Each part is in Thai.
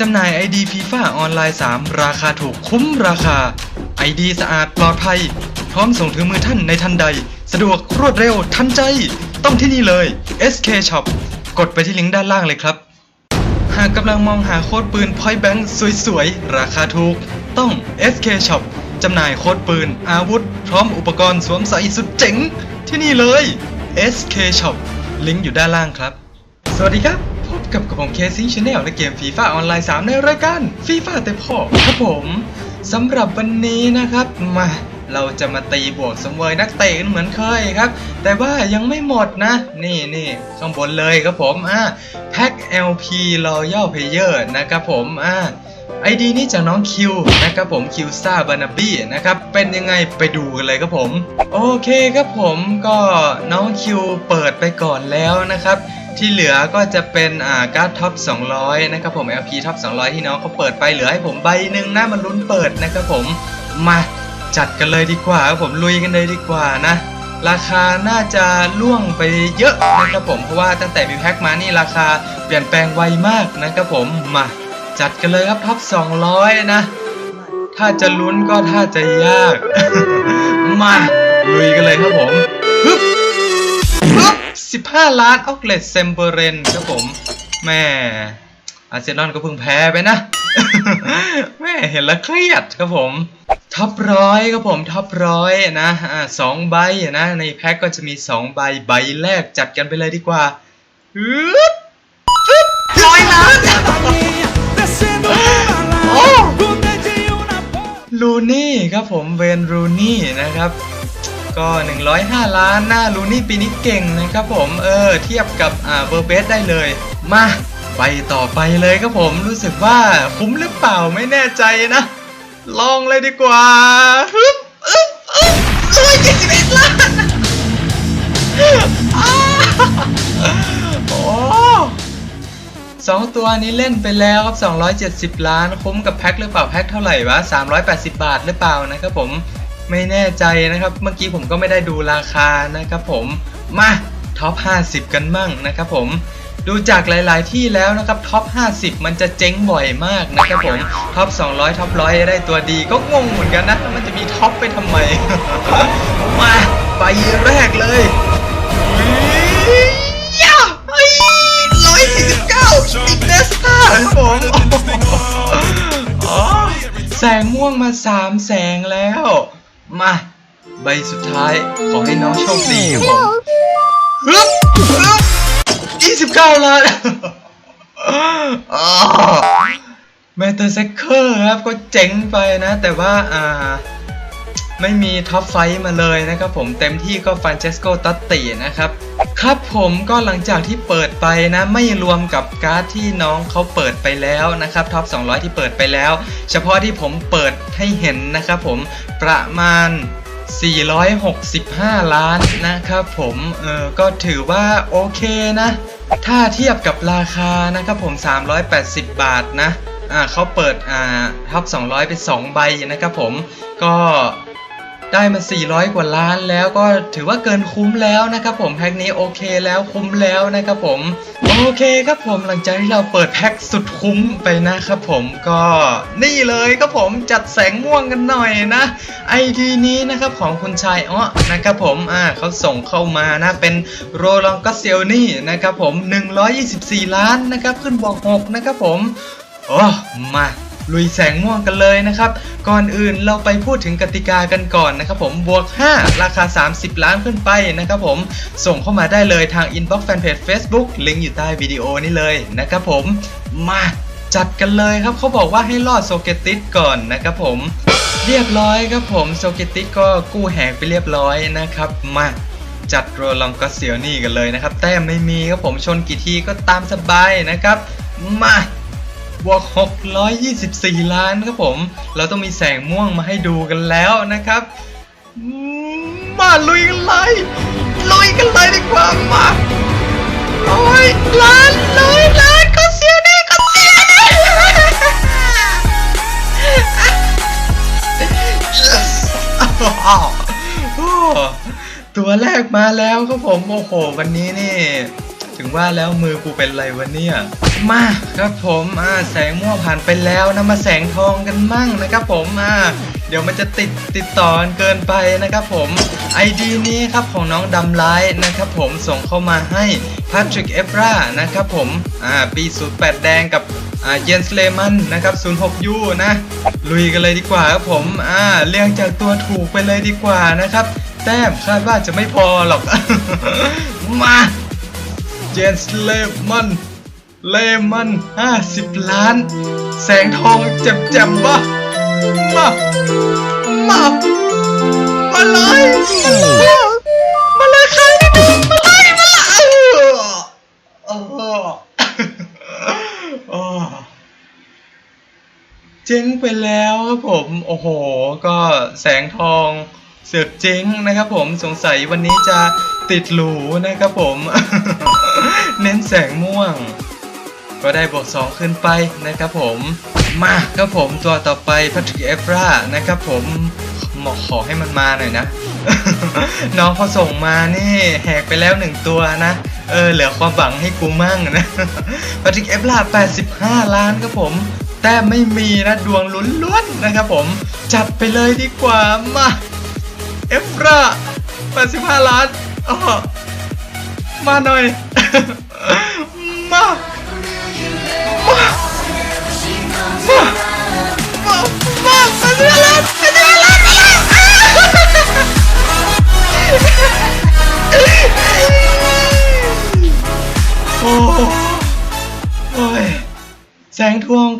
จำหน่าย ID FIFA ออนไลน์ 3 ราคาถูกคุ้มราคา ID สะอาดปลอดภัย พร้อมส่งถึงมือท่านในทันใด สะดวกรวดเร็วทันใจ ต้องที่นี่เลย SK Shop กดไปที่ลิงก์ด้านล่างเลยครับ หากกำลังมองหาโค้ดปืน Point Blank สวยๆ ราคาถูก ต้อง SK Shop จำหน่ายโค้ดปืน อาวุธ พร้อมอุปกรณ์สวมใส่สุดเจ๋ง ที่นี่เลย SK Shop ลิงก์อยู่ด้านล่างครับ สวัสดีครับพบ กับกับผมเคซิงชาแนลในเกมฟีฟ่าออนไลน์ 3 ในรายการฟีฟ่าแต่พ่อครับผมสำหรับวันนี้นะครับมาเราจะมาตีบวกสมเวยนักเตะกันเหมือนเคยครับ แต่ว่ายังไม่หมดนะ นี่นี่ข้างบนเลยครับผมอ่าแพ็ค LP Royal Player นะครับผมอ่าไอดีนี้จากน้องคิวนะครับผมคิวซ่าบานาบี้นะครับเป็นยังไงไปดูกันเลยครับผม โอเคครับผมก็น้องคิวเปิดไปก่อนแล้วนะครับ ที่เหลือก็จะเป็นอ่าการ์ดท็อป200 นะครับผม LP ท็อป200 ที่น้องเขาเปิดไปเหลือให้ผมใบหนึ่งนะมันลุ้นเปิดนะครับผมมาจัดกันเลยดีกว่าครับผมลุยกันเลยดีกว่านะ ราคาน่าจะล่วงไปเยอะนะครับผมเพราะว่าตั้งแต่มีแพ็คมานี่ราคาเปลี่ยนแปลงไวมากนะครับผมมาจัดกันเลยครับท็อป200 นะ ถ้าจะลุ้นก็ถ้าจะยาก มาลุยกันเลยครับผมฮึบฮึบ 15 ล้านออกเลตเซมเบเรนครับผมแม่อาร์เซนอลก็เพิ่งแพ้ไปนะ แม่เห็นแล้วเครียดครับผมท็อปร้อยครับผมท็อปร้อยนะอ่าสองใบนะในแพ็คก็จะมี2ใบใบแรกจัดกันไปเลยดีกว่าร้อยล้านลูนี่ครับผมเวนรูนี่นะครับ ก็ 105 ล้านหน้าลูนี่ปีนี้เก่งนะครับผมเออเทียบกับอ่าเบอร์เบสได้เลย มาไปต่อไปเลยครับผมรู้สึกว่าคุ้มหรือเปล่าไม่แน่ใจนะ ลองเลยดีกว่าฮึบอึ๊บอึ๊บร้ยเจ็ดสิบเอ็ดล้านโอ้สองตัวนี้เล่นไปแล้วครับ 270 ล้าน คุ้มกับแพ็คหรือเปล่าแพ็คเท่าไหร่วะ 380 บาทหรือเปล่านะครับผม ไม่แน่ใจนะครับ เมื่อกี้ผมก็ไม่ได้ดูราคานะครับผมมาท็อป 50 กันมั่งนะครับผมดูจากหลาย ๆ ที่แล้วนะครับท็อป 50 มันจะเจ๊งบ่อยมากนะครับผมท็อป 200ท็อป100ได้ตัวดีก็งงเหมือนกันนะ มันจะมีท็อปไปทำไม มาไปแรกเลยยาเฮ้ยร้อยสี่สิบเก้าอินเดสตาครับผมแสงม่วงมาสามแสงแล้ว มา ใบสุดท้าย ขอให้น้องโชคดีครับผมฮึบฮึบยี่สิบเก้าล้านอ๋อเมเตอร์เซคเคอร์ครับก็เจ๋งไปนะ แต่ว่าอ่า ไม่มีท็อปไฟมาเลยนะครับผมเต็มที่ก็ฟ r านเชสโกตัตตินะครับ ครับผมก็หลังจากที่เปิดไปนะไม่รวมกับการ์ดที่น้องเขาเปิดไปแล้วนะครับท็อป 200 ที่เปิดไปแล้ว เฉพาะที่ผมเปิดให้เห็นนะครับผมประมาณ465 ล้านนะครับผมเออก็ถือว่าโอเคนะ ถ้าเทียบกับราคานะครับผม 380 บาทนะอ่าเขาเปิดอ่าท็อป200 ไป 2 ใบนะครับผมก็ ได้มา 400 กว่าล้านแล้วก็ถือว่าเกินคุ้มแล้วนะครับผมแพ็คนี้โอเคแล้วคุ้มแล้วนะครับผม โอเคครับผมหลังจากที่เราเปิดแพ็คสุดคุ้มไปนะครับผมก็นี่เลยครับผมจัดแสงม่วงกันหน่อยนะ ID นี้นะครับของคุณชายอ้อนะครับผมอ่าเขาส่งเข้ามานะเป็นโรลองก็เซียนี่นะครับผม 124 ล้านนะครับขึ้นบอก6นะครับผมโอ้มา ลุยแสงม่วงกันเลยนะครับ ก่อนอื่นเราไปพูดถึงกติกากันก่อนนะครับผมบวก 5 ราคา 30 ล้านขึ้นไปนะครับผมส่งเข้ามาได้เลยทาง Inbox Fanpage Facebook ลิงก์อยู่ใต้วิดีโอนี้เลยนะครับผมมาจัดกันเลยครับเขาบอกว่าให้รอดโซเกติสก่อนนะครับผม เรียบร้อยครับผมโซเกติสก็กู้แหกไปเรียบร้อยนะครับมาจัดโรลองก็เซียนี่กันเลยนะครับ แต้มไม่มีครับผมชนกี่ทีก็ตามสบายนะครับ มา บวก 624 ล้านครับผม เราต้องมีแสงม่วงมาให้ดูกันแล้วนะครับ มาลุยกันเลยลุยกันเลยดีกว่ามาร้อยล้านร้อยล้านก็เสียดีก็เสียดี yes ตัวแรกมาแล้วครับผม โอ้โห วันนี้นี่ ถึงว่าแล้วมือกูเป็นไรวะเนี่ย มาครับผมอ่าแสงม่วงผ่านไปแล้วนะมาแสงทองกันมั่งนะครับผมอ่าเดี๋ยวมันจะติดติดต่อกันเกินไปนะครับผม ID นี้ครับของน้องดำไลท์นะครับผมส่งเข้ามาให้พ a ทริกเอฟรานะครับผมอ่าปี 08 แดงกับอ่าเยนสเลมันนะครับ 06U นะ ลุยกันเลยดีกว่าครับผมอ่าเรียงจากตัวถูกไปเลยดีกว่านะครับ แต้มคาดว่าจะไม่พอหรอก มาเจนสเลมัน เลมันห้าสิบล้าน แสงทองแจ่มๆบ้ามามามาเลยมาเลยใครมาเลยมาเลยเออเออเออเจ๊งไปแล้วครับผมโอ้โห ก็แสงทองเสือกเจ๊งนะครับผมสงสัยวันนี้จะติดหรูนะครับผม เน้นแสงม่วง ก็ได้บวก 2 ขึ้นไปนะครับผมมาครับผมตัวต่อไปพัทริกเอฟรานะครับผมหมอขอให้มันมาหน่อยนะ น้องเขาส่งมานี่แหกไปแล้วหนึ่งตัวนะ เออ เหลือความหวังให้กูมั่งนะพัทริกเอฟรา85 ล้านครับผมแต่ไม่มีนะดวงล้วนๆนะครับผม จัดไปเลยดีกว่ามาเอฟรา85 ล้านอ้อมาหน่อย มา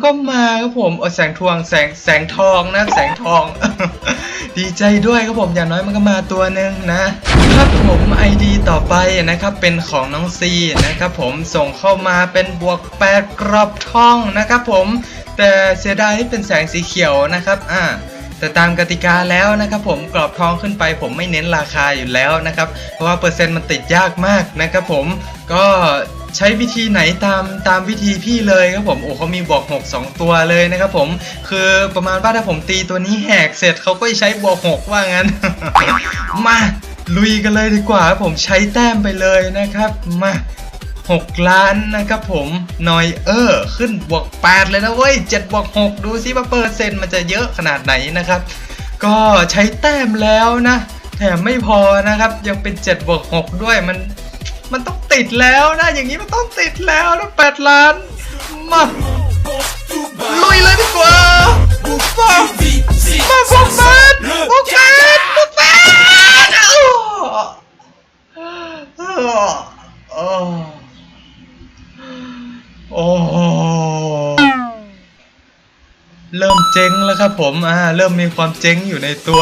ก็มาครับผมเออแสงทวงแสงแสงทองนะแสงทอง ดีใจด้วยครับผมอย่างน้อยมันก็มาตัวหนึ่งนะครับผม ID ต่อไปนะครับเป็นของน้องซีนะครับผมส่งเข้ามาเป็นบวกแปดกรอบทองนะครับผมแต่เสียดายที่เป็นแสงสีเขียวนะครับอ่าแต่ตามกติกาแล้วนะครับผมกรอบทองขึ้นไปผมไม่เน้นราคาอยู่แล้วนะครับ เพราะว่าเปอร์เซ็นต์มันติดยากมากนะครับผมก็ ใช้วิธีไหนตามตามวิธีพี่เลยครับผมโอ้เขามีบวก6 2 ตัวเลยนะครับผมคือประมาณว่าถ้าผมตีตัวนี้แหกเสร็จเขาก็ใช้บวก6ว่างั้น มาลุยกันเลยดีกว่าครับผมใช้แต้มไปเลยนะครับมา6 ล้านนะครับผมนอยเออร์ขึ้นบวก 8 เลยนะเว้ย7บวก 6 ดูซิว่าเปอร์เซ็นต์มันจะเยอะขนาดไหนนะครับ ก็ใช้แต้มแล้วนะ แถมไม่พอนะครับ ยังเป็น 7 บวก 6 ด้วยมัน มันต้องติดแล้วนะ อย่างนี้มันต้องติดแล้วนะ8ล้าน มาลุยเลยดีกว่ามามาบวกแปดบวกแปดบวกแปดอ้าวอ้โอ้โหเริ่มเจ๊งแล้วครับผม อ่า เริ่มมีความเจ๊งอยู่ในตัว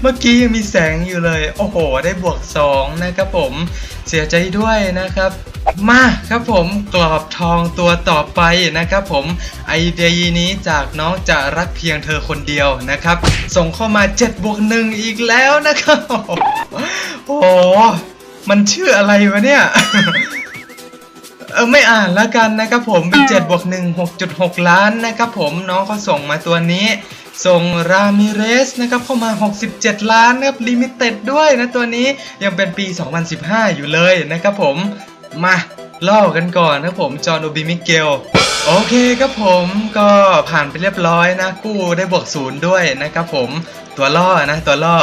เมื่อกี้ยังมีแสงอยู่เลย โอ้โห ได้บวกสองนะครับผม เสียใจด้วยนะครับ มาครับผมกรอบทองตัวต่อไปนะครับผมไอเดียนี้จากน้องจะรักเพียงเธอคนเดียวนะครับ ส่งเข้ามา7บวกหนึ่งอีกแล้วนะครับ โอ้โห มันชื่ออะไรวะเนี่ยเออไม่อ่านแล้วกันนะครับผมเป็น7บวก1 6.6 ล้านนะครับผมน้องเขาส่งมาตัวนี้ ส่งรามิเรสนะครับเข้ามา 67 ล้านนะครับลิมิเต็ดด้วยนะตัวนี้ยังเป็นปี 2015 อยู่เลยนะครับผมมาล่อกันก่อนนะครับผมจอห์นโอบิมิเกลโอเคครับผมก็ผ่านไปเรียบร้อยนะกู้ได้บวกศูนย์ด้วยนะครับผมตัวล่อนะตัวล่อ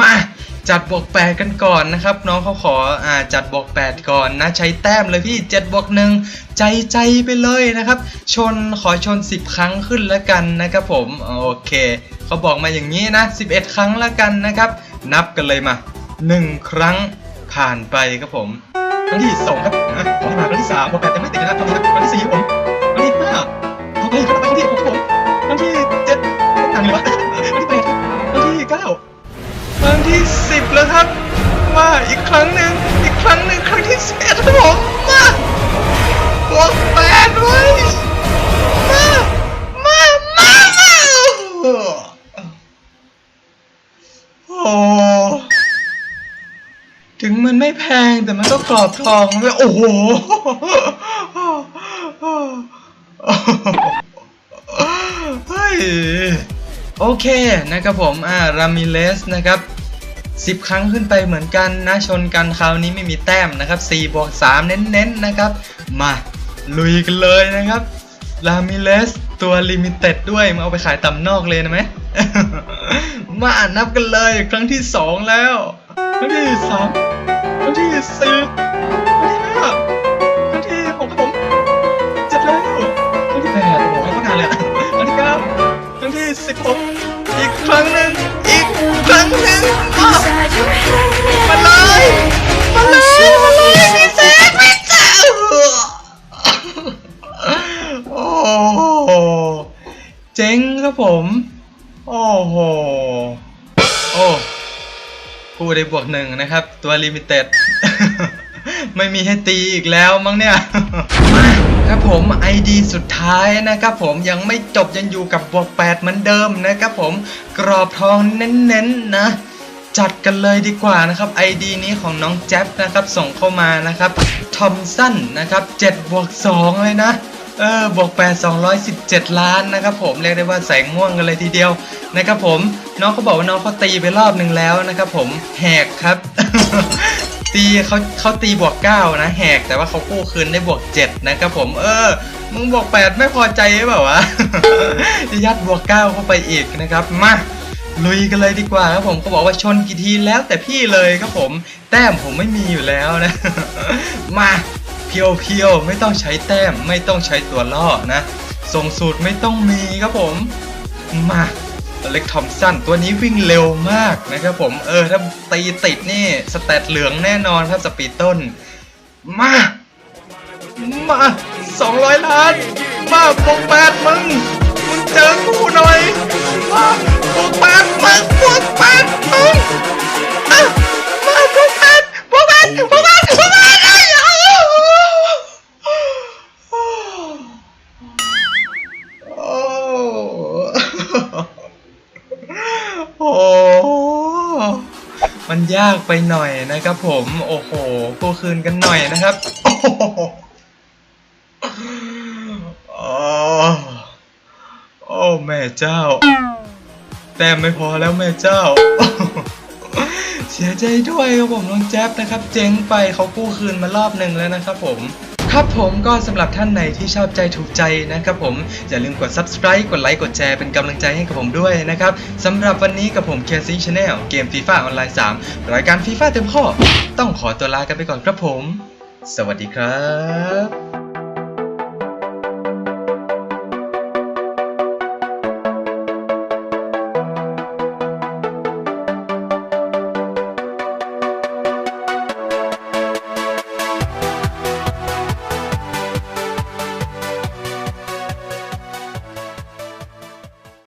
มา จัดบวก 8 กันก่อนนะครับ น้องเขาขออ่าจัดบวก 8 ก่อนนะ ใช้แต้มเลยพี่7บวก1ใจใจไปเลยนะครับ ชนขอชน 10 ครั้งขึ้นแล้วกันนะครับผม โอเคเขาบอกมาอย่างนี้นะ 11 ครั้งแล้วกันนะครับ นับกันเลยมา 1 ครั้งผ่านไปครับผมครั้งที่สองครับอะขอให้มาครั้งที่สามบวกแปดยังไม่ติดนะครับครั้งที่สี่ผมครั้งที่ห้าตอไปครับต่อไปครั้งที่หกครับผมครั้งที่เจ็ดต่างเลยวะครั้งที่แปดครับครั้งที่เก้า ครั้งที่สิบแล้วครับ มาอีกครั้งหนึ่งอีกครั้งหนึ่งครั้งที่สิบเอ็ดครับผมมาบวกแปดด้วยมา มา มา มาโอ้ถึงมันไม่แพงแต่มันก็กรอบทองด้วยโอ้โหเฮ้ย โอเคนะครับผมอ่ารามิเลสนะครับ 10 ครั้งขึ้นไปเหมือนกันนะชนกันคราวนี้ไม่มีแต้มนะครับ4บวก3เน้นๆนะครับ มาลุยกันเลยนะครับรามิเลสตัวลิมิเต็ดด้วยมาเอาไปขายต่ำนอกเลยนะไหมมานับกันเลยครั้งที่ 2 แล้ว ครั้งที่3ครั้งที่4 กูได้บวกหนึ่งนะครับ ตัวลิมิเต็ดไม่มีให้ตีอีกแล้วมั้งเนี่ยครับผม ID สุดท้ายนะครับผมยังไม่จบยังอยู่กับบวก 8 เหมือนเดิมนะครับผมกรอบทองเน้นๆนะจัดกันเลยดีกว่านะครับ ID นี้ของน้องแจ๊บนะครับส่งเข้ามานะครับทอมสันนะครับ7บวก2เลยนะ เออบวก8 217 ล้านนะครับผมเรียกได้ว่าแสงม่วงกันเลยทีเดียวนะครับผมน้องเขาบอกว่าน้องเขาตีไปรอบหนึ่งแล้วนะครับผมแหกครับ ตีเขาเขาตีบวก9นะแหกแต่ว่าเขากู้คืนได้บวก7นะครับผมเออมึงบวก8ไม่พอใจหรือเปล่าวะยัดบวก9เข้าไปอีกนะครับมาลุยกันเลยดีกว่าครับผมเขาบอกว่าชนกี่ทีแล้วแต่พี่เลยครับผม แต้มผมไม่มีอยู่แล้วนะ มา เพียวๆ ไม่ต้องใช้แต้ม ไม่ต้องใช้ตัวล่อนะ ส่งสูตรไม่ต้องมีครับผม มาเล็กทอมสันตัวนี้วิ่งเร็วมากนะครับผม เออ ถ้าตีติดนี่ สแตทเหลืองแน่นอนครับสปีดต้น มา มาสองร้อยล้าน มาบวกแปดมึง มึงเจอกูหน่อย มาบวกแปด ไปหน่อยนะครับผมโอ้โหกูคืนกันหน่อยนะครับโอ้โหโอ้โอ้แม่เจ้า แต่ไม่พอแล้วแม่เจ้า เสียใจด้วยครับผมน้องแจ๊บนะครับ เจ๊งไปเขากู้คืนมารอบหนึ่งแล้วนะครับผม ครับผมก็สำหรับท่านไหนที่ชอบใจถูกใจนะครับผม อย่าลืมกด subscribe กดไลค์กดแชร์เป็นกำลังใจให้กับผมด้วยนะครับสำหรับวันนี้กับผม k c Channel เกมฟีฟ่าออนไลน์3รายการฟีฟ่าเต็มข้อ ต้องขอตัวลากันไปก่อนครับผม สวัสดีครับ